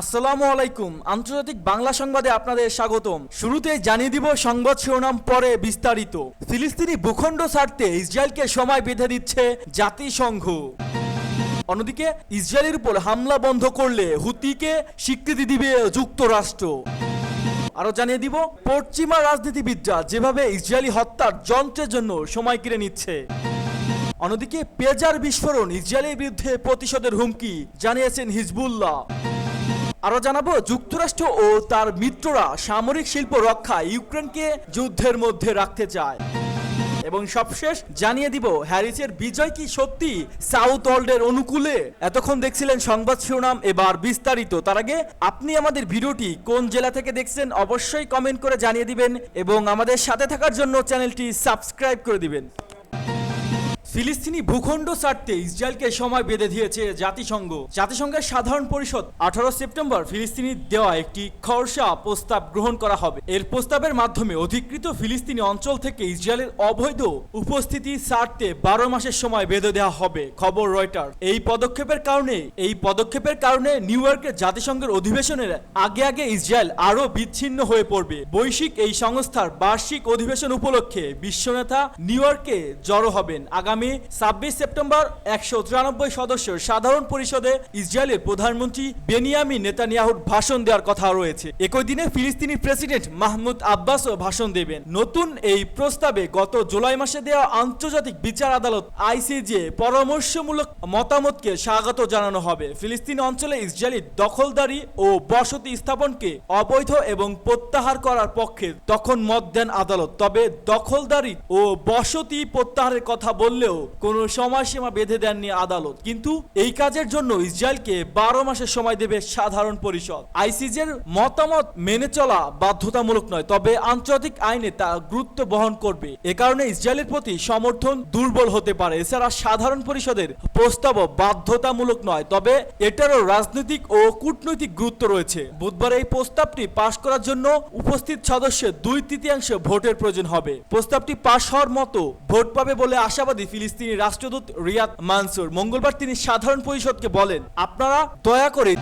আসসালামু আলাইকুম। আন্তর্জাতিক বাংলা সংবাদে আপনাদের স্বাগতম। শুরুতে জানিয়ে দিব সংবাদ শিরোনাম, পরে বিস্তারিত। ফিলিস্তিনি ভূখণ্ড ছাড়তে ইসরায়েলকে সময় বেঁধে দিচ্ছে জাতিসংঘ। অন্যদিকে, ইসরায়েলের উপর হামলা বন্ধ করলে হুতিকে স্বীকৃতি দিবে যুক্তরাষ্ট্র। আরও জানিয়ে দিব, পশ্চিমা রাজনীতিবিদরা যেভাবে ইসরায়েলি হত্যার যন্ত্রের জন্য সময় কিনে নিচ্ছে। অন্যদিকে, পেজার বিস্ফোরণ ইসরায়েলের বিরুদ্ধে প্রতিশোধের হুমকি, জানিয়েছেন হিজবুল্লাহ। আরও জানাব, যুক্তরাষ্ট্র ও তার মিত্ররা সামরিক শিল্প রক্ষা ইউক্রেনকে যুদ্ধের মধ্যে রাখতে চায়। এবং সবশেষ জানিয়ে দিব, হ্যারিসের বিজয় কি সত্যি? সাউথ ওয়ার্ল্ডের অনুকূলে? এতক্ষণ দেখছিলেন সংবাদ শিরোনাম, এবার বিস্তারিত। তার আগে আপনি আমাদের ভিডিওটি কোন জেলা থেকে দেখছেন অবশ্যই কমেন্ট করে জানিয়ে দিবেন এবং আমাদের সাথে থাকার জন্য চ্যানেলটি সাবস্ক্রাইব করে দিবেন। ফিলিস্তিনি ভূখণ্ড ছাড়তে ইসরায়েলকে সময় বেঁধে দিয়েছে জাতিসংঘ। জাতিসংঘের সাধারণ পরিষদ আঠারো সেপ্টেম্বর ফিলিস্তিনি দেওয়া একটি খরসা প্রস্তাব গ্রহণ করা হবে। এর প্রস্তাবের মাধ্যমে অধিকৃত ফিলিস্তিনি অঞ্চল থেকে ইসরায়েলের অবৈধ উপস্থিতি ছাড়তে বারো মাসের সময় বেঁধে দেওয়া হবে, খবর রয়টার এই পদক্ষেপের কারণে, এই পদক্ষেপের কারণে নিউ ইয়র্কের জাতিসংঘের অধিবেশনের আগে আগে ইসরায়েল আরও বিচ্ছিন্ন হয়ে পড়বে। বৈশ্বিক এই সংস্থার বার্ষিক অধিবেশন উপলক্ষে বিশ্বনেতা নিউ ইয়র্কে জড়ো হবেন। আগামী ছাব্বিশ সেপ্টেম্বর একশো তিরানব্বই সদস্য সাধারণ পরিষদে ইসরায়েলের প্রধানমন্ত্রী বেনিয়ামি নেতানিয়াহুর ভাষণ দেওয়ার কথা রয়েছে। একই দিনে ফিলিস্তিনি প্রেসিডেন্ট মাহমুদ আব্বাসও ভাষণ দেবেন। নতুন এই প্রস্তাবে গত জুলাই মাসে দেওয়া আন্তর্জাতিক বিচার আদালত আইসিজে পরামর্শমূলক মতামতকে স্বাগত জানানো হবে। ফিলিস্তিন অঞ্চলে ইসরায়েলি দখলদারি ও বসতি স্থাপনকে অবৈধ এবং প্রত্যাহার করার পক্ষে তখন মত দেন আদালত। তবে দখলদারি ও বসতি প্রত্যাহারের কথা বললেও কোনো সময়সীমা বেঁধে দেননি আদালত। কিন্তু এই কাজের জন্য ইসরায়েলকে বারো মাসের সময় দেবে সাধারণ পরিষদ। আইসিজের মতামত মেনে চলা বাধ্যতামূলক নয়, তবে আন্তর্জাতিক আইনে তা গুরুত্ব বহন করবে। এ কারণে ইসরায়েলের প্রতি সমর্থন দুর্বল হতে পারে। এছাড়া সাধারণ পরিষদের প্রস্তাবও বাধ্যতামূলক নয়, তবে এটারও রাজনৈতিক ও কূটনৈতিক গুরুত্ব রয়েছে। বুধবার এই প্রস্তাবটি পাশ করার জন্য উপস্থিত সদস্যের দুই তৃতীয়াংশ ভোটের প্রয়োজন হবে। প্রস্তাবটি পাশ হওয়ার মতো ভোট পাবে বলে আশাবাদী ফিলিস্তিনি রাষ্ট্রদূত রিয়াদ মানসুর। মঙ্গলবার তিনি সাধারণ পরিষদকে বলেন, আপনারা দয়া করে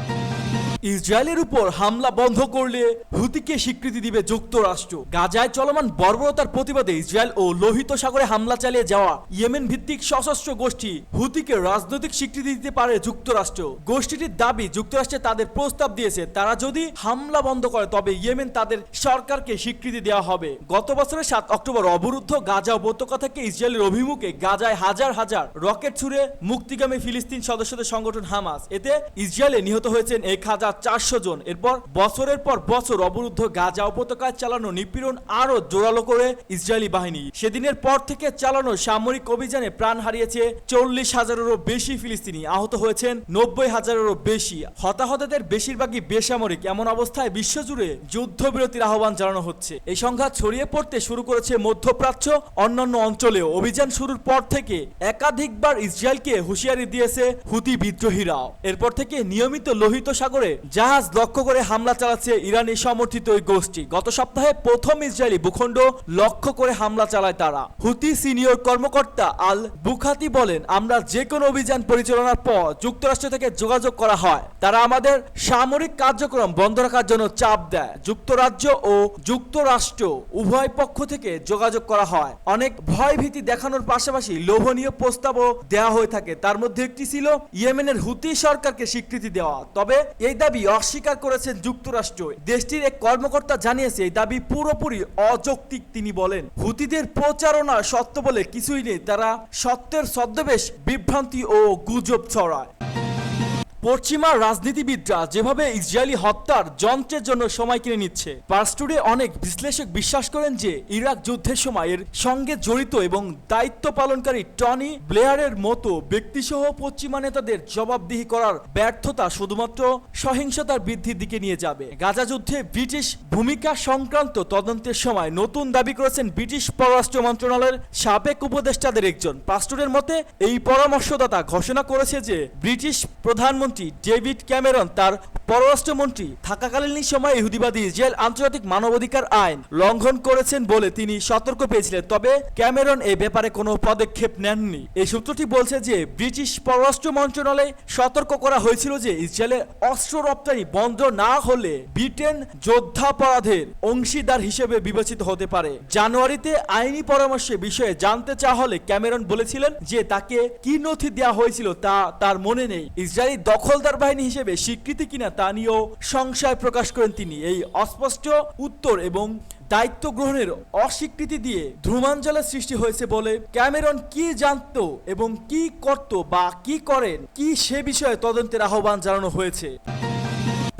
ইসরায়েলের উপর হামলা বন্ধ করলে হুতিকে স্বীকৃতি দিবে যুক্তরাষ্ট্র। গাজায় চলমান বর্বরতার প্রতিবাদে ইসরায়েল ও লোহিত সাগরে হামলা চালিয়ে যাওয়া ইয়েমেন ভিত্তিক সশস্ত্র গোষ্ঠী হুতিকে রাজনৈতিক স্বীকৃতি দিতে পারে যুক্তরাষ্ট্র। গোষ্ঠীটির দাবি, যুক্তরাষ্ট্রে তাদের প্রস্তাব দিয়েছে, তারা যদি হামলা বন্ধ করে, তবে ইয়েমেন তাদের সরকারকে স্বীকৃতি দেওয়া হবে। গত বছরের সাত অক্টোবর অবরুদ্ধ গাজা উপত্যকা থেকে ইসরায়েলের অভিমুখে গাজায় হাজার হাজার রকেট ছুড়ে মুক্তিগামী ফিলিস্তিন সদস্যদের সংগঠন হামাস। এতে ইসরায়েলে নিহত হয়েছেন এক হাজার চারশো জন। এরপর বছরের পর বছর অবরুদ্ধ গাজা উপত্যকায় চালানো নিপীড়ন আরও জোরালো করে ইসরায়েলি বাহিনী। সেদিনের পর থেকে চালানো সামরিক অভিযানে প্রাণ হারিয়েছে চল্লিশ হাজারেরও বেশি ফিলিস্তিনি। আহত হয়েছেন নব্বই হাজারেরও বেশি। হতাহতদের বেশিরভাগই বেসামরিক। এমন অবস্থায় বিশ্বজুড়ে যুদ্ধবিরতির আহ্বান জানানো হচ্ছে। এই সংঘাত ছড়িয়ে পড়তে শুরু করেছে মধ্যপ্রাচ্য, অন্যান্য অঞ্চলেও। অভিযান শুরুর পর থেকে একাধিকবার ইসরায়েলকে হুঁশিয়ারি দিয়েছে হুতি বিদ্রোহীরাও। এরপর থেকে নিয়মিত লোহিত সাগরে জাহাজ লক্ষ্য করে হামলা চালাচ্ছে ইরানি সমর্থিত ওই গোষ্ঠী। গত সপ্তাহে প্রথম ইসরায়েলি ভূখণ্ড লক্ষ্য করে হামলা চালায় তারা। হুতি সিনিয়র কর্মকর্তা আল বুখাতি বলেন, আমরা যে কোনো অভিযান পরিচালনার পর যুক্তরাষ্ট্র থেকে যোগাযোগ করা হয়। তারা আমাদের সামরিক কার্যক্রম বন্ধ রাখার জন্য চাপ দেয়। যুক্তরাজ্য ও যুক্তরাষ্ট্র উভয় পক্ষ থেকে যোগাযোগ করা হয়। অনেক ভয়ভীতি দেখানোর পাশাপাশি লোভনীয় প্রস্তাবও দেওয়া হয়ে থাকে। তার মধ্যে একটি ছিল, ইয়েমেনের হুতি সরকারকে স্বীকৃতি দেওয়া। তবে এই দাবি অস্বীকার করেছেন যুক্তরাষ্ট্র। দেশটির এক কর্মকর্তা জানিয়েছে, এই দাবি পুরোপুরি অযৌক্তিক তিনি বলেন। হুতিদের প্রচারণা সত্য বলে কিছুই নেই, তারা সত্যের ছদ্মবেশ, বিভ্রান্তি ও গুজব ছড়ায়। পশ্চিমা রাজনীতিবিদরা যেভাবে ইসরায়েলি হত্যার যন্ত্রের জন্য সময় কিনে নিচ্ছে পার্সটুডে অনেক বিশ্লেষক বিশ্বাস করেন যে ইরাক যুদ্ধের সময় এর সঙ্গে জড়িত এবং দায়িত্ব পালনকারী টনি ব্লেয়ারের মতো ব্যক্তিসহ পশ্চিমা নেতাদের জবাবদিহি করার ব্যর্থতা শুধুমাত্র সহিংসতার বৃদ্ধির দিকে নিয়ে যাবে। গাজা যুদ্ধে ব্রিটিশ ভূমিকা সংক্রান্ত তদন্তের সময় নতুন দাবি করেছেন ব্রিটিশ পররাষ্ট্র মন্ত্রণালয়ের সাবেক উপদেষ্টাদের একজন। পাস্টুরের মতে, এই পরামর্শদাতা ঘোষণা করেছে যে ব্রিটিশ প্রধানমন্ত্রী ডেভিড ক্যামেরন তার পররাষ্ট্রমন্ত্রী থাকাকালীন সময় ইহুদিবাদী ইসরায়েল আন্তর্জাতিক মানবাধিকার আইন লঙ্ঘন করেছেন বলে তিনি সতর্ক পেয়েছিলেন। তবে ক্যামেরন এ ব্যাপারে কোনো পদক্ষেপ নেননি। এই সূত্রটি বলছে যে ব্রিটিশ পররাষ্ট্র মন্ত্রণালয়ে সতর্ক করা হয়েছিল যে ইসরায়েলের অস্ত্র রপ্তানি বন্ধ না হলে ব্রিটেন যোদ্ধাপরাধের অংশীদার হিসেবে বিবেচিত হতে পারে। জানুয়ারিতে আইনি পরামর্শে বিষয়ে জানতে চাওয়া হলে ক্যামেরন বলেছিলেন যে তাকে কি নথি দেওয়া হয়েছিল তা তার মনে নেই। ইসরায়েলি দখলদার বাহিনী হিসেবে স্বীকৃতি কিনা তা নিয়েও সংশয় প্রকাশ করেন তিনি। এই অস্পষ্ট উত্তর এবং দায়িত্ব গ্রহণের অস্বীকৃতি দিয়ে ধ্রুমাঞ্জলের সৃষ্টি হয়েছে বলে ক্যামেরন কি জানত এবং কি করত বা কি করেন, কি সে বিষয়ে তদন্তের আহ্বান জানানো হয়েছে।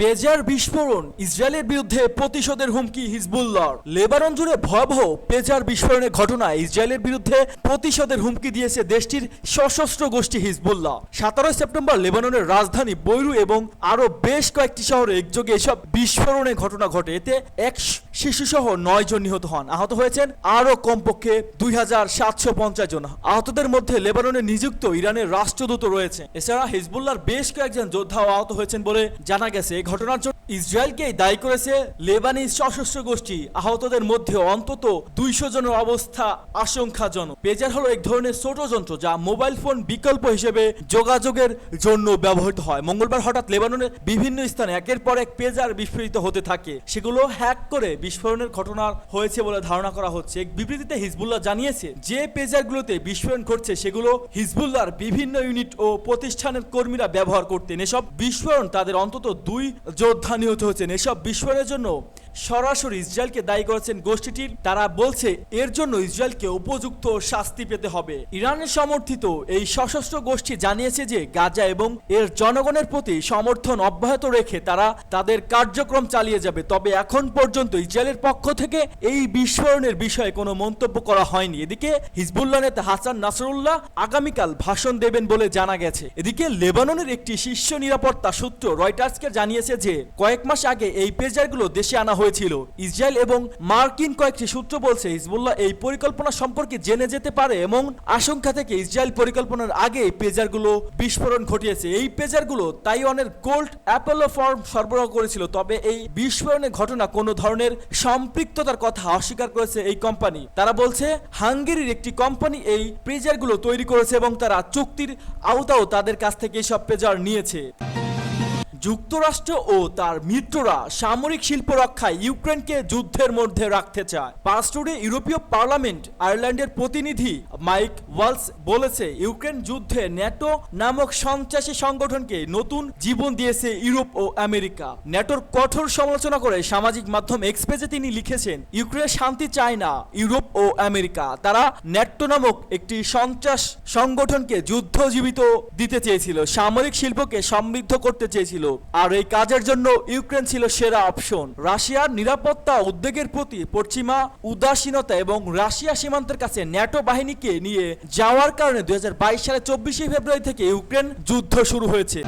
পেজার বিস্ফোরণ, ইসরায়েলের বিরুদ্ধে প্রতিশোধের হুমকি হিজবুল্লাহর। লেবানন জুড়ে ভয়াবহ পেজার বিস্ফোরণের ঘটনায় ইসরায়েলের বিরুদ্ধে প্রতিশোধের হুমকি দিয়েছে দেশটির সশস্ত্র গোষ্ঠী হিজবুল্লাহ। সতেরোই সেপ্টেম্বর লেবাননের রাজধানী বৈরু এবং আরও বেশ কয়েকটি শহরে একযোগে এসব বিস্ফোরণের ঘটনা ঘটে। এতে এক শিশুসহ নয় জন নিহত হন। আহত হয়েছেন আরও কমপক্ষে দুই হাজার সাতশো পঞ্চাশ জন। আহতদের মধ্যে লেবাননে নিযুক্ত ইরানের রাষ্ট্রদূত রয়েছে। এছাড়া হিজবুল্লাহর বেশ কয়েকজন যোদ্ধাও আহত হয়েছেন বলে জানা গেছে। ঘটনার জন্য ইসরায়েলকেই দায়ী করেছে লেবানিজ সশস্ত্র গোষ্ঠী। আহতদের মধ্যে অন্তত দুইশো জনের অবস্থা আশঙ্কাজনক। পেজার হলো এক ধরনের ছোট যন্ত্র যা মোবাইল ফোন বিকল্প হিসেবে যোগাযোগের জন্য ব্যবহৃত হয়। মঙ্গলবার হঠাৎ লেবাননের বিভিন্ন স্থানে একের পর এক পেজার বিস্ফোরিত হতে থাকে। সেগুলো হ্যাক করে বিস্ফোরণের ঘটনা হয়েছে বলে ধারণা করা হচ্ছে। এক বিবৃতিতে হিজবুল্লাহ জানিয়েছে, যে পেজারগুলোতে বিস্ফোরণ ঘটছে, সেগুলো হিজবুল্লাহর বিভিন্ন ইউনিট ও প্রতিষ্ঠানের কর্মীরা ব্যবহার করতেন। এসব বিস্ফোরণ তাদের অন্তত দুই যোদ্ধা নিহত হচ্ছেন এসব বিস্ফোরণের জন্য সরাসরি ইসরায়েলকে দায়ী করেছেন গোষ্ঠীটির। তারা বলছে, এর জন্য ইসরায়েলকে উপযুক্ত শাস্তি পেতে হবে। ইরানের সমর্থিত এই সশস্ত্র গোষ্ঠী জানিয়েছে যে গাজা এবং এর জনগণের প্রতি সমর্থন অব্যাহত রেখে তারা তাদের কার্যক্রম চালিয়ে যাবে। তবে এখন পর্যন্ত ইসরায়েলের পক্ষ থেকে এই বিস্ফোরণের বিষয়ে কোনো মন্তব্য করা হয়নি। এদিকে হিজবুল্লাহ নেতা হাসান নাসরুল্লাহ আগামীকাল ভাষণ দেবেন বলে জানা গেছে। এদিকে লেবাননের একটি শীর্ষ নিরাপত্তা সূত্র রয়টার্সকে জানিয়েছে যে, কয়েক মাস আগে এই পেজারগুলো দেশে আনা হয়েছিল। ইসরায়েল এবং মার্কিন কয়েকটি সূত্র বলছে, হিজবুল্লাহ এই পরিকল্পনা সম্পর্কে জেনে যেতে পারে এবং আশঙ্কা থেকে ইসরায়েল পরিকল্পনার আগে পেজারগুলো বিস্ফোরণ ঘটিয়েছে। এই পেজারগুলো তাইওয়ানের গোল্ড অ্যাপোলো ফর্ম সরবরাহ করেছিল, তবে এই বিস্ফোরণের ঘটনা কোনো ধরনের সম্পৃক্ততার কথা অস্বীকার করেছে এই কোম্পানি। তারা বলছে, হাঙ্গেরির একটি কোম্পানি এই পেজারগুলো তৈরি করেছে এবং তারা চুক্তির আওতাও তাদের কাছ থেকে সব পেজার নিয়েছে। যুক্তরাষ্ট্র ও তার মিত্ররা সামরিক শিল্প রক্ষায় ইউক্রেনকে যুদ্ধের মধ্যে রাখতে চায়। পাস্টুরে ইউরোপীয় পার্লামেন্ট আয়ারল্যান্ডের প্রতিনিধি মাইক ওয়ালস বলেছে, ইউক্রেন যুদ্ধে ন্যাটো নামক সন্ত্রাসী সংগঠনকে নতুন জীবন দিয়েছে ইউরোপ ও আমেরিকা। ন্যাটোর কঠোর সমালোচনা করে সামাজিক মাধ্যম এক্সপ্রেসে তিনি লিখেছেন, ইউক্রেন শান্তি চায় না ইউরোপ ও আমেরিকা। তারা ন্যাটো নামক একটি সন্ত্রাস সংগঠনকে যুদ্ধজীবিত দিতে চেয়েছিল, সামরিক শিল্পকে সমৃদ্ধ করতে চেয়েছিল। আর এই কাজের জন্য ইউক্রেন ছিল সেরা অপশন। রাশিয়ার নিরাপত্তা উদ্বেগের প্রতি পশ্চিমা উদাসীনতা এবং রাশিয়া সীমান্তের কাছে ন্যাটো বাহিনীকে নিয়ে যাওয়ার কারণে দুই হাজার বাইশ সালে চব্বিশে ফেব্রুয়ারি থেকে ইউক্রেন যুদ্ধ শুরু হয়েছে।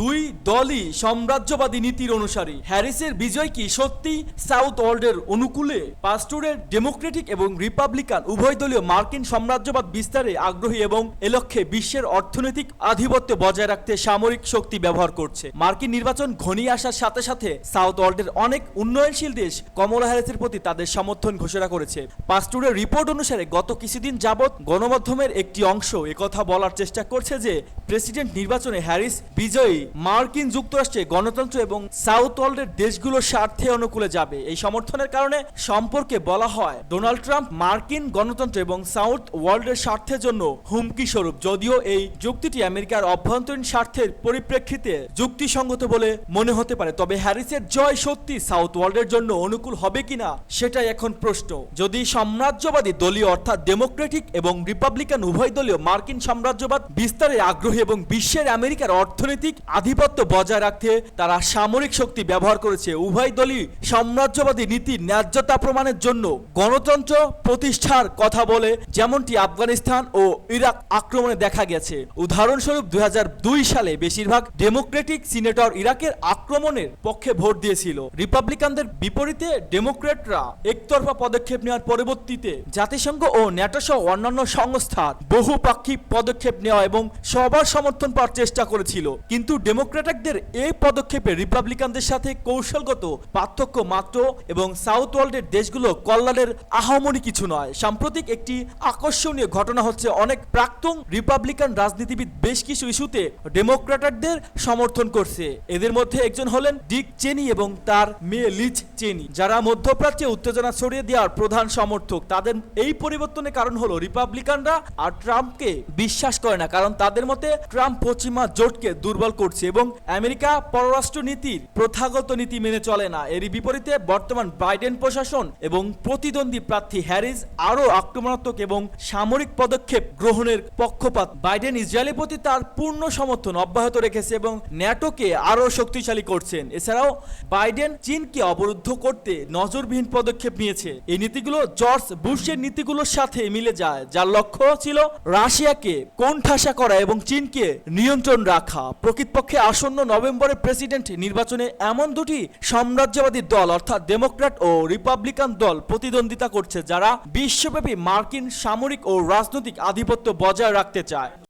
দুই দলই সাম্রাজ্যবাদী নীতির অনুসারী। হ্যারিসের বিজয় কি সত্যি? সাউথ ওয়ার্ল্ডের অনুকূলে? পাস্টুরের ডেমোক্রেটিক এবং রিপাবলিকান উভয় দলীয় মার্কিন সাম্রাজ্যবাদ বিস্তারে আগ্রহী এবং এ লক্ষ্যে বিশ্বের অর্থনৈতিক আধিপত্য বজায় রাখতে সামরিক শক্তি ব্যবহার করছে। মার্কিন নির্বাচন ঘনিয়ে আসার সাথে সাথে সাউথ ওয়ার্ল্ডের অনেক উন্নয়নশীল দেশ কমলা হ্যারিসের প্রতি তাদের সমর্থন ঘোষণা করেছে। পাস্টুরের রিপোর্ট অনুসারে গত কিছুদিন যাবৎ গণমাধ্যমের একটি অংশ একথা বলার চেষ্টা করছে যে, প্রেসিডেন্ট নির্বাচনে হ্যারিস বিজয়ী মার্কিন যুক্তরাষ্ট্রে গণতন্ত্র এবং সাউথ ওয়ার্ল্ডের দেশগুলোর স্বার্থে অনুকূলে যাবে। এই সমর্থনের কারণে সম্পর্কে বলা হয়, ডোনাল্ড ট্রাম্প মার্কিন গণতন্ত্র এবং সাউথ ওয়ার্ল্ডের স্বার্থের জন্য হুমকি স্বরূপ। যদিও এই যুক্তিটি আমেরিকার অভ্যন্তরীণ স্বার্থের পরিপ্রেক্ষিতে যুক্তিসঙ্গত বলে মনে হতে পারে, তবে হ্যারিসের জয় সত্যি সাউথ ওয়ার্ল্ডের জন্য অনুকূল হবে কিনা সেটাই এখন প্রশ্ন। যদি সাম্রাজ্যবাদী দলীয় অর্থাৎ ডেমোক্রেটিক এবং রিপাবলিকান উভয় দলীয় মার্কিন সাম্রাজ্যবাদ বিস্তারে আগ্রহী এবং বিশ্বের আমেরিকার অর্থনৈতিক আধিপত্য বজায় রাখতে তারা সামরিক শক্তি ব্যবহার করেছে। উভয় দলই সাম্রাজ্যবাদী নীতির ন্যায্যতা প্রমাণের জন্য গণতন্ত্র প্রতিষ্ঠার কথা বলে, যেমনটি আফগানিস্তান ও ইরাক আক্রমণে দেখা গেছে। উদাহরণস্বরূপ, দুই হাজার দুই সালে বেশিরভাগ ডেমোক্রেটিক সিনেটর ইরাকের আক্রমণের পক্ষে ভোট দিয়েছিল। রিপাবলিকানদের বিপরীতে ডেমোক্রেটরা একতরফা পদক্ষেপ নেওয়ার পরবর্তীতে জাতিসংঘ ও ন্যাটো সহ অন্যান্য সংস্থার বহুপাক্ষিক পদক্ষেপ নেওয়া এবং সবার সমর্থন পাওয়ার চেষ্টা করেছিল। কিন্তু ডেমোক্রেটকদের এই পদক্ষেপে রিপাবলিকানদের সাথে কৌশলগত পার্থক্য মাত্র এবং সাউথ ওয়ার্ল্ডের দেশগুলো কল্যাণের আহমনি কিছু নয়। সাম্প্রতিক একটি আকর্ষণীয় ঘটনা হচ্ছে অনেক প্রাক্তন রিপাবলিকান রাজনীতিবিদ বেশ কিছু ইস্যুতে ডেমোক্রেটকদের সমর্থন করছে। এদের মধ্যে একজন হলেন ডিক চেনি এবং তার মেয়ে লিজ চেনি, যারা মধ্যপ্রাচ্যে উত্তেজনা ছড়িয়ে দেওয়ার প্রধান সমর্থক। তাদের এই পরিবর্তনের কারণ হলো রিপাবলিকানরা আর ট্রাম্পকে বিশ্বাস করে না, কারণ তাদের মতে ট্রাম্প পশ্চিমা জোটকে দুর্বল করছে। এবং আমেরিকা পররাষ্ট্র নীতির প্রথাগত নীতি মেনে চলে না। এরই বিপরীতে বর্তমান বাইডেন প্রশাসন এবং প্রতিদ্বন্দ্বী প্রার্থী হ্যারিস আরও আক্রমণাত্মক এবং সামরিক পদক্ষেপ গ্রহণের পক্ষপাত। বাইডেন ইসরায়েলের প্রতি তার পূর্ণ সমর্থন অব্যাহত রেখেছে এবং ন্যাটোকে আরও শক্তিশালী করছেন। এছাড়াও বাইডেন চীনকে অবরুদ্ধ করতে নজরবিহীন পদক্ষেপ নিয়েছে। এই নীতিগুলো জর্জ বুশের নীতিগুলোর সাথে মিলে যায়, যার লক্ষ্য ছিল রাশিয়াকে কোণঠাসা করা এবং চীনকে নিয়ন্ত্রণ রাখা। প্রকৃতপক্ষে আসন্ন নভেম্বরের প্রেসিডেন্ট নির্বাচনে এমন দুটি সাম্রাজ্যবাদী দল, অর্থাৎ ডেমোক্র্যাট ও রিপাবলিকান দল, প্রতিদ্বন্দ্বিতা করছে যারা বিশ্বব্যাপী মার্কিন সামরিক ও রাজনৈতিক আধিপত্য বজায় রাখতে চায়।